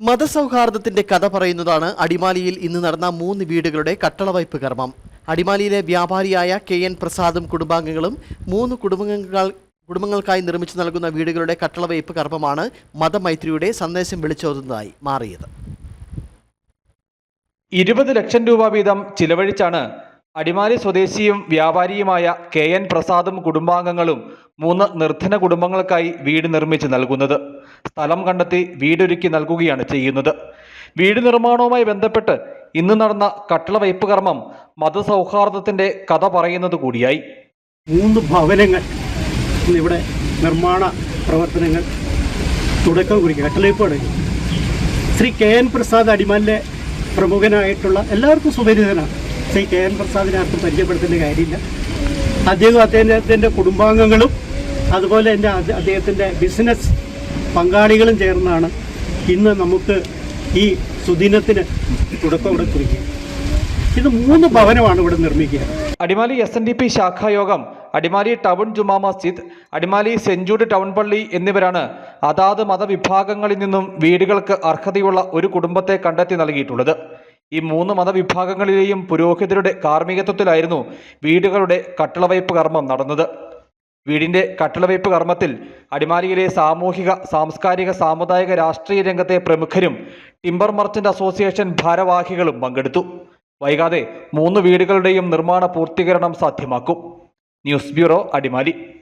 മതസൗഹാർദ്ദത്തിന്റെ കഥ പറയുന്നതാണ് അടിമാലിയിൽ ഇന്ന് നടന്ന മൂന്ന് വീടുകളുടെ കട്ടളവയ്പ് കർമ്മം. അടിമാലിയിലെ വ്യാപാരിയായ കെ എൻ പ്രസാദും കുടുംബാംഗങ്ങളും മൂന്ന് കുടുംബങ്ങൾ കുടുംബങ്ങൾക്കായി നിർമ്മിച്ചു നൽകുന്ന വീടുകളുടെ കട്ടളവയ്പ് കർമ്മമാണ് മതമൈത്രിയുടെ സന്ദേശം വിളിച്ചോതുന്നതായി മാറിയത്. ഇരുപത് ലക്ഷം രൂപ വീതം ചിലവഴിച്ചാണ് അടിമാലി സ്വദേശിയും വ്യാപാരിയുമായ കെ എൻ പ്രസാദും കുടുംബാംഗങ്ങളും മൂന്ന് നിർധന കുടുംബങ്ങൾക്കായി വീട് നിർമ്മിച്ച് നൽകുന്നത്. സ്ഥലം കണ്ടെത്തി വീടൊരുക്കി നൽകുകയാണ് ചെയ്യുന്നത്. വീട് നിർമ്മാണവുമായി ബന്ധപ്പെട്ട് ഇന്ന് നടന്ന കട്ടള വയ്പ് കർമ്മം മതസൗഹാർദ്ദത്തിന്റെ കഥ പറയുന്നത് കൂടിയായി. മൂന്ന് ഭവനങ്ങൾ ഇന്നിവിടെ നിർമ്മാണ പ്രവർത്തനങ്ങൾ തുടക്കം കുറിക്കുക. കട്ടളവയ്പ്പാണ്. ശ്രീ കെ എൻ പ്രസാദ് അടിമാലിലെ പ്രമുഖനായിട്ടുള്ള എല്ലാവർക്കും സുപരിചിതനാണ്. ശ്രീ കെ എൻ പ്രസാദിനെ ആർക്കും പരിചയപ്പെടുത്തേണ്ട കാര്യമില്ല. അദ്ദേഹം അദ്ദേഹത്തിന്റെ കുടുംബാംഗങ്ങളും അതുപോലെ തന്നെ അദ്ദേഹത്തിന്റെ ബിസിനസ് പങ്കാളികളും ചേർന്നാണ് ഇന്ന് നമുക്ക് ഈ സുദിനത്തിന് തുടക്കം ഇവിടെ കുറിക്കുക. ഇത് മൂന്ന് ഭവനമാണ് ഇവിടെ നിർമ്മിക്കുക. Adimali S N D P ശാഖായോഗം Adimali town ജുമാ മസ്ജിദ് അടിമാലി സെഞ്ചൂഡ് ടൗൺ പള്ളി എന്നിവരാണ് അതാത് മതവിഭാഗങ്ങളിൽ നിന്നും വീടുകൾക്ക് അർഹതയുള്ള ഒരു കുടുംബത്തെ കണ്ടെത്തി നൽകിയിട്ടുള്ളത്. ഈ മൂന്ന് മതവിഭാഗങ്ങളിലെയും പുരോഹിതരുടെ കാർമ്മികത്വത്തിലായിരുന്നു വീടുകളുടെ കട്ടിളവയ്പ് കർമ്മം നടന്നത്. വീടിന്റെ കട്ടിളവയ്പ് കർമ്മത്തിൽ അടിമാലിയിലെ സാമൂഹിക സാംസ്കാരിക സാമുദായിക രാഷ്ട്രീയ രംഗത്തെ പ്രമുഖരും ടിമ്പർ മർച്ചന്റ് അസോസിയേഷൻ ഭാരവാഹികളും പങ്കെടുത്തു. വൈകാതെ മൂന്ന് വീടുകളുടെയും നിർമ്മാണ പൂർത്തീകരണം സാധ്യമാക്കും. News bureau Adimali.